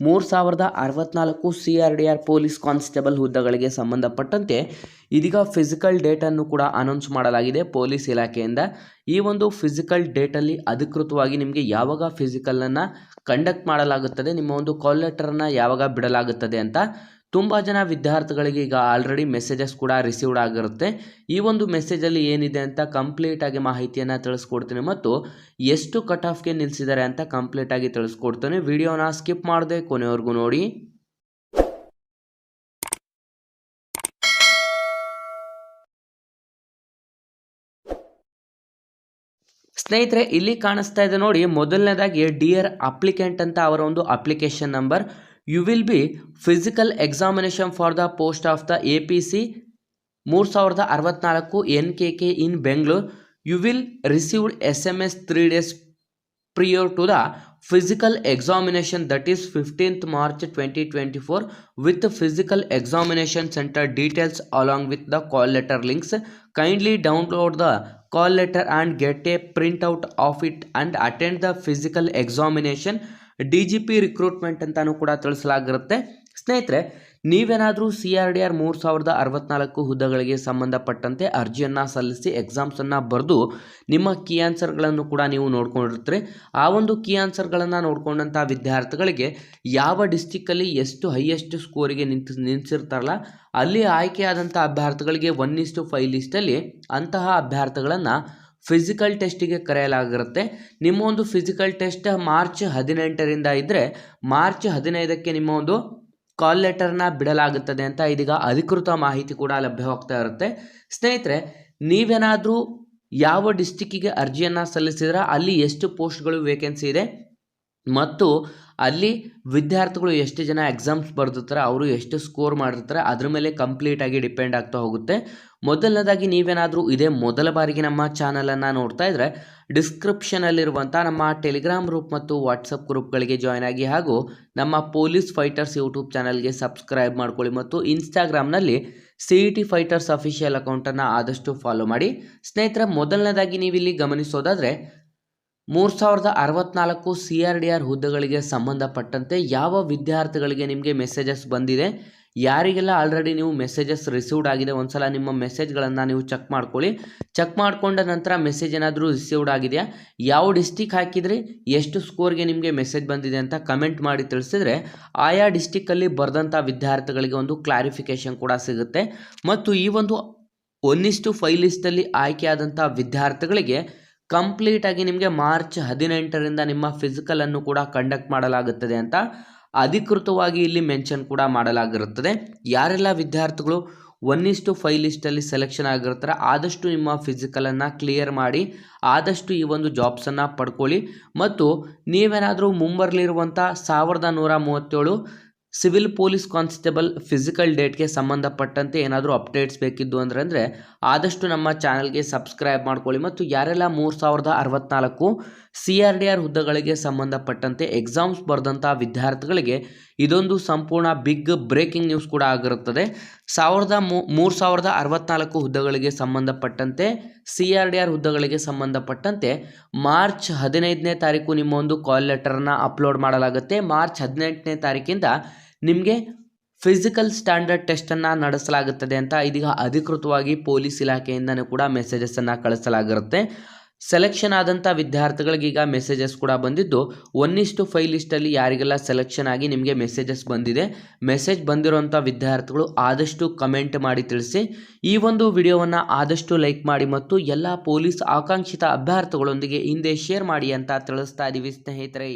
ಮೂರು ಸಾವಿರದ ಅರವತ್ನಾಲ್ಕು C R D R police constable ಹುದ್ದೆಗಳಿಗೆ ಸಂಬಂಧಪಟ್ಟಂತೆ ಇದೀಗ ಫಿಸಿಕಲ್ ಡೇಟನ್ನು ಕೂಡ ಅನೌನ್ಸ್ ಮಾಡಲಾಗಿದೆ ಪೊಲೀಸ್ ಇಲಾಖೆಯಿಂದ. ಈ ಒಂದು ಫಿಸಿಕಲ್ ಡೇಟಲ್ಲಿ ಅಧಿಕೃತವಾಗಿ ನಿಮಗೆ ಯಾವಾಗ ಫಿಸಿಕಲನ್ನು ಕಂಡಕ್ಟ್ ಮಾಡಲಾಗುತ್ತದೆ, ನಿಮ್ಮ ಒಂದು ಕಾಲ್ ಲೆಟರನ್ನು ಯಾವಾಗ ಬಿಡಲಾಗುತ್ತದೆ ಅಂತ ತುಂಬ ಜನ ವಿದ್ಯಾರ್ಥಿಗಳಿಗೆ ಈಗ ಆಲ್ರೆಡಿ ಮೆಸೇಜಸ್ ಕೂಡ ರಿಸೀವ್ಡ್ ಆಗಿರುತ್ತೆ. ಈ ಒಂದು ಮೆಸೇಜಲ್ಲಿ ಏನಿದೆ ಅಂತ ಕಂಪ್ಲೀಟಾಗಿ ಮಾಹಿತಿಯನ್ನು ತಿಳಿಸ್ಕೊಡ್ತೀನಿ ಮತ್ತು ಎಷ್ಟು ಕಟ್ ಆಫ್ಗೆ ನಿಲ್ಲಿಸಿದ್ದಾರೆ ಅಂತ ಕಂಪ್ಲೀಟಾಗಿ ತಿಳಿಸ್ಕೊಡ್ತೇನೆ. ವಿಡಿಯೋನ ಸ್ಕಿಪ್ ಮಾಡದೆ ಕೊನೆವರೆಗೂ ನೋಡಿ. ಸ್ನೇಹಿತರೆ, ಇಲ್ಲಿ ಕಾಣಿಸ್ತಾ ಇದೆ ನೋಡಿ, ಮೊದಲನೇದಾಗಿ ಡಿಯರ್ ಅಪ್ಲಿಕೆಂಟ್ ಅಂತ ಅವರ ಒಂದು application number you will be physical examination for the post of the A P C ಮೂರು ಸಾವಿರದ ಅರವತ್ನಾಲ್ಕು N K K in Bengaluru you will received S M S three days prior to the physical examination that is 15th March 2024 with the physical examination center details along with the call letter links kindly download the call letter and get a printout of it and attend the physical examination D G P recruitment ಅಂತಲೂ ಕೂಡ ತಿಳಿಸಲಾಗಿರುತ್ತೆ. ಸ್ನೇಹಿತರೆ, ನೀವೇನಾದರೂ C R D R ಮೂರು ಸಾವಿರದ ಅರವತ್ನಾಲ್ಕು ಹುದ್ದೆಗಳಿಗೆ ಸಂಬಂಧಪಟ್ಟಂತೆ ಅರ್ಜಿಯನ್ನು ಸಲ್ಲಿಸಿ ಎಕ್ಸಾಮ್ಸನ್ನು ಬರೆದು ನಿಮ್ಮ ಕೀ ಆನ್ಸರ್ಗಳನ್ನು ಕೂಡ ನೀವು ನೋಡ್ಕೊಂಡಿರ್ತೀರಿ. ಆ ಒಂದು ಕೀ ಆನ್ಸರ್ಗಳನ್ನು ನೋಡ್ಕೊಂಡಂಥ ವಿದ್ಯಾರ್ಥಿಗಳಿಗೆ ಯಾವ ಡಿಸ್ಟಿಕ್ಕಲ್ಲಿ ಎಷ್ಟು ಹೈಯೆಸ್ಟ್ ಸ್ಕೋರಿಗೆ ನಿಂತು, ನಿಂತಿರ್ತಾರಲ್ಲ, ಅಲ್ಲಿ ಆಯ್ಕೆಯಾದಂಥ ಅಭ್ಯರ್ಥಿಗಳಿಗೆ ಒನ್ ಇಸ್ಟು ಫೈವ್ ಲಿಸ್ಟಲ್ಲಿ ಅಂತಹ ಅಭ್ಯರ್ಥಿಗಳನ್ನು ಫಿಸಿಕಲ್ ಟೆಸ್ಟಿಗೆ ಕರೆಯಲಾಗಿರುತ್ತೆ. ನಿಮ್ಮ ಒಂದು ಫಿಸಿಕಲ್ ಟೆಸ್ಟ್ ಮಾರ್ಚ್ ಹದಿನೆಂಟರಿಂದ ಇದ್ದರೆ ಮಾರ್ಚ್ ಹದಿನೈದಕ್ಕೆ ನಿಮ್ಮ ಒಂದು ಕಾಲ್ ಲೆಟರ್ನ ಬಿಡಲಾಗುತ್ತದೆ ಅಂತ ಇದೀಗ ಅಧಿಕೃತ ಮಾಹಿತಿ ಕೂಡ ಲಭ್ಯವಾಗ್ತಾ ಇರುತ್ತೆ. ಸ್ನೇಹಿತರೆ, ನೀವೇನಾದರೂ ಯಾವ ಡಿಸ್ಟಿಕ್ಕಿಗೆ ಅರ್ಜಿಯನ್ನು ಸಲ್ಲಿಸಿದ್ರೆ, ಅಲ್ಲಿ ಎಷ್ಟು ಪೋಸ್ಟ್ಗಳು ವೇಕೆನ್ಸಿ ಇದೆ, ಮತ್ತು ಅಲ್ಲಿ ವಿದ್ಯಾರ್ಥಿಗಳು ಎಷ್ಟು ಜನ ಎಕ್ಸಾಮ್ಸ್ ಬರೆದಿರ್ತಾರೆ, ಅವರು ಎಷ್ಟು ಸ್ಕೋರ್ ಮಾಡಿರ್ತಾರೆ ಅದ್ರ ಮೇಲೆ ಕಂಪ್ಲೀಟಾಗಿ ಡಿಪೆಂಡ್ ಆಗ್ತಾ ಹೋಗುತ್ತೆ. ಮೊದಲನೇದಾಗಿ ನೀವೇನಾದರೂ ಇದೇ ಮೊದಲ ಬಾರಿಗೆ ನಮ್ಮ ಚಾನಲನ್ನು ನೋಡ್ತಾ ಇದ್ದರೆ ಡಿಸ್ಕ್ರಿಪ್ಷನಲ್ಲಿರುವಂಥ ನಮ್ಮ ಟೆಲಿಗ್ರಾಮ್ ಗ್ರೂಪ್ ಮತ್ತು ವಾಟ್ಸಪ್ ಗ್ರೂಪ್ಗಳಿಗೆ ಜಾಯ್ನ್ ಆಗಿ ಹಾಗೂ ನಮ್ಮ ಪೊಲೀಸ್ ಫೈಟರ್ಸ್ ಯೂಟ್ಯೂಬ್ ಚಾನಲ್ಗೆ ಸಬ್ಸ್ಕ್ರೈಬ್ ಮಾಡ್ಕೊಳ್ಳಿ ಮತ್ತು ಇನ್ಸ್ಟಾಗ್ರಾಮ್ನಲ್ಲಿ C E T fighters official ಅಕೌಂಟನ್ನು ಆದಷ್ಟು ಫಾಲೋ ಮಾಡಿ. ಸ್ನೇಹಿತರೆ, ಮೊದಲನೇದಾಗಿ ನೀವಿಲ್ಲಿ ಗಮನಿಸೋದಾದರೆ ಮೂರು ಸಾವಿರದ ಅರವತ್ನಾಲ್ಕು ಸಿ ಆರ್ ಡಿ ಆರ್ ಹುದ್ದೆಗಳಿಗೆ ಸಂಬಂಧಪಟ್ಟಂತೆ ಯಾವ ವಿದ್ಯಾರ್ಥಿಗಳಿಗೆ ನಿಮಗೆ ಮೆಸೇಜಸ್ ಬಂದಿದೆ ಯಾರಿಗೆಲ್ಲ ಆಲ್ರೆಡಿ ನೀವು ಮೆಸೇಜಸ್ ರಿಸೀವ್ಡ್ ಆಗಿದೆ, ಒಂದ್ಸಲ ನಿಮ್ಮ ಮೆಸೇಜ್ಗಳನ್ನು ನೀವು ಚೆಕ್ ಮಾಡ್ಕೊಳ್ಳಿ. ಚೆಕ್ ಮಾಡಿಕೊಂಡ ನಂತರ ಮೆಸೇಜ್ ಏನಾದರೂ ರಿಸೀವ್ಡ್ ಆಗಿದೆಯಾ? ಯಾವ ಡಿಸ್ಟಿಕ್ ಹಾಕಿದ್ರಿ? ಎಷ್ಟು ಸ್ಕೋರ್ಗೆ ನಿಮಗೆ ಮೆಸೇಜ್ ಬಂದಿದೆ ಅಂತ ಕಮೆಂಟ್ ಮಾಡಿ ತಿಳಿಸಿದ್ರೆ ಆಯಾ ಡಿಸ್ಟಿಕ್ಕಲ್ಲಿ ಬರೆದಂಥ ವಿದ್ಯಾರ್ಥಿಗಳಿಗೆ ಒಂದು ಕ್ಲಾರಿಫಿಕೇಷನ್ ಕೂಡ ಸಿಗುತ್ತೆ. ಮತ್ತು ಈ ಒಂದು ಒಂದಿಷ್ಟು ಫೈಲಿಸ್ಟಲ್ಲಿ ಲಿಸ್ಟಲ್ಲಿ ಆಯ್ಕೆಯಾದಂಥ ವಿದ್ಯಾರ್ಥಿಗಳಿಗೆ ಕಂಪ್ಲೀಟಾಗಿ ನಿಮಗೆ ಮಾರ್ಚ್ ಹದಿನೆಂಟರಿಂದ ನಿಮ್ಮ ಫಿಸಿಕಲನ್ನು ಕೂಡ ಕಂಡಕ್ಟ್ ಮಾಡಲಾಗುತ್ತದೆ ಅಂತ ಅಧಿಕೃತವಾಗಿ ಇಲ್ಲಿ ಮೆನ್ಷನ್ ಕೂಡ ಮಾಡಲಾಗಿರುತ್ತದೆ. ಯಾರೆಲ್ಲ ವಿದ್ಯಾರ್ಥಿಗಳು ಒನ್ ಇಸ್ಟು ಫೈವ್ ಲಿಸ್ಟಲ್ಲಿ ಸೆಲೆಕ್ಷನ್ ಆಗಿರ್ತಾರೆ ಆದಷ್ಟು ನಿಮ್ಮ ಫಿಸಿಕಲನ್ನು ಕ್ಲಿಯರ್ ಮಾಡಿ, ಆದಷ್ಟು ಈ ಒಂದು ಜಾಬ್ಸನ್ನು ಪಡ್ಕೊಳ್ಳಿ. ಮತ್ತು ನೀವೇನಾದರೂ ಮುಂಬರಲಿರುವಂಥ ಸಾವಿರದ ನೂರ ಮೂವತ್ತೇಳು ಸಿವಿಲ್ ಪೊಲೀಸ್ ಕಾನ್ಸ್ಟೇಬಲ್ ಫಿಸಿಕಲ್ ಡೇಟ್ಗೆ ಸಂಬಂಧಪಟ್ಟಂತೆ ಏನಾದರೂ ಅಪ್ಡೇಟ್ಸ್ ಬೇಕಿದ್ದು ಅಂದರೆ ಅಂದರೆ ಆದಷ್ಟು ನಮ್ಮ ಚಾನಲ್ಗೆ ಸಬ್ಸ್ಕ್ರೈಬ್ ಮಾಡ್ಕೊಳ್ಳಿ. ಮತ್ತು ಯಾರೆಲ್ಲ ಮೂರು ಸಾವಿರದ ಅರವತ್ನಾಲ್ಕು ಸಿ ಆರ್ ಡಿ ಆರ್ ಹುದ್ದೆಗಳಿಗೆ ಸಂಬಂಧಪಟ್ಟಂತೆ ಎಕ್ಸಾಮ್ಸ್ ಬರೆದಂಥ ವಿದ್ಯಾರ್ಥಿಗಳಿಗೆ ಇದೊಂದು ಸಂಪೂರ್ಣ ಬಿಗ್ ಬ್ರೇಕಿಂಗ್ ನ್ಯೂಸ್ ಕೂಡ ಆಗಿರುತ್ತದೆ. ಸಾವಿರದ ಮೂರು ಸಾವಿರದ ಅರವತ್ನಾಲ್ಕು ಹುದ್ದೆಗಳಿಗೆ ಸಂಬಂಧಪಟ್ಟಂತೆ ಸಿ ಆರ್ ಡಿ ಆರ್ ಹುದ್ದೆಗಳಿಗೆ ಸಂಬಂಧಪಟ್ಟಂತೆ ಮಾರ್ಚ್ ಹದಿನೈದನೇ ತಾರೀಕು ನಿಮ್ಮ ಒಂದು ಕಾಲ್ ಲೆಟರನ್ನು ಅಪ್ಲೋಡ್ ಮಾಡಲಾಗುತ್ತೆ. ಮಾರ್ಚ್ ಹದಿನೆಂಟನೇ ತಾರೀಕಿಂದ ನಿಮಗೆ ಫಿಸಿಕಲ್ ಸ್ಟ್ಯಾಂಡರ್ಡ್ ಟೆಸ್ಟನ್ನು ನಡೆಸಲಾಗುತ್ತದೆ ಅಂತ ಇದೀಗ ಅಧಿಕೃತವಾಗಿ ಪೊಲೀಸ್ ಇಲಾಖೆಯಿಂದನೂ ಕೂಡ ಮೆಸೇಜಸನ್ನು ಕಳಿಸಲಾಗಿರುತ್ತೆ. ಸೆಲೆಕ್ಷನ್ ಆದಂಥ ವಿದ್ಯಾರ್ಥಿಗಳಿಗೆ ಈಗ ಮೆಸೇಜಸ್ ಕೂಡ ಬಂದಿದ್ದು ಒನ್ ಇಸ್ಟು ಫೈವ್ ಲಿಸ್ಟಲ್ಲಿ ಯಾರಿಗೆಲ್ಲ ಸೆಲೆಕ್ಷನ್ ಆಗಿ ನಿಮಗೆ ಮೆಸೇಜಸ್ ಬಂದಿದೆ ಮೆಸೇಜ್ ಬಂದಿರುವಂಥ ವಿದ್ಯಾರ್ಥಿಗಳು ಆದಷ್ಟು ಕಮೆಂಟ್ ಮಾಡಿ ತಿಳಿಸಿ. ಈ ಒಂದು ವಿಡಿಯೋವನ್ನು ಆದಷ್ಟು ಲೈಕ್ ಮಾಡಿ ಮತ್ತು ಎಲ್ಲ ಪೊಲೀಸ್ ಆಕಾಂಕ್ಷಿತ ಅಭ್ಯರ್ಥಿಗಳೊಂದಿಗೆ ಹಿಂದೆ ಶೇರ್ ಮಾಡಿ ಅಂತ ತಿಳಿಸ್ತಾ ಇದ್ದೀವಿ ಸ್ನೇಹಿತರೆ.